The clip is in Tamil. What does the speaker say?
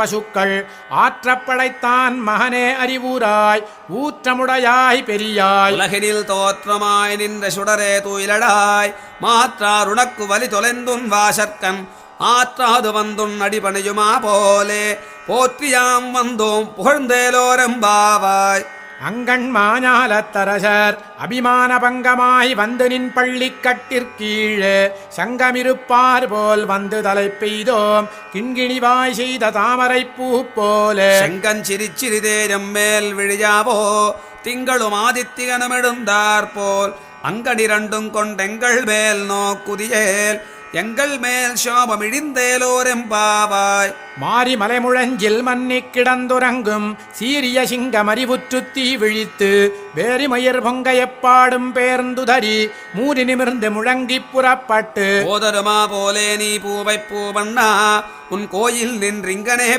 பசுக்கள் ஆற்றப்படைத்தான் மகனே அறிவூராய் ஊற்றமுடையாய் பெரியாய். உலகினில் தோற்றமாய் நின்ற சுடரே தூயிலடாய் மாற்றாருணக்கு வலி தொலைந்தும் வாசற்கண் ஆற்றாது வந்தும் அடிபணியுமா போலே போற்றியாம் வந்தோம் புகழ்ந்தேலோரம்பாவாய் அங்கண் மாஞாலத்தரசர் அபிமான பங்கமாய் வந்து நின் பள்ளிக் கட்டிற்கீழே சங்கமிருப்பார் போல் வந்து தலை பெய்தோம். கிண்கிணிவாய் செய்த தாமரை பூ போல. செங்கஞ்சிரிச்சிறிதேஜம் மேல் விழியாவோ? திங்களும் ஆதித்தியனுமிடுந்தார் போல். அங்கடிரண்டும் கொண்டெங்கள் மேல் நோக்குதியேல். எங்கள் மேல் சோபம் இழிந்தேலோரெம்பாவாய் மாரி மலைமுழஞ்சில் மன்னிக் கிடந்துறங்கும் சீரிய சிங்கம் அறிவுற்றுத் தீ விழித்து வேரிமயிர் பொங்க எப்பாடும் பேர்ந்துதறி மூடி நிமிர்ந்து முழங்கிப் புறப்பட்டு போதருமா போலே நீ பூவை பூவண்ணா உன் கோயில் நின்றிங்கனே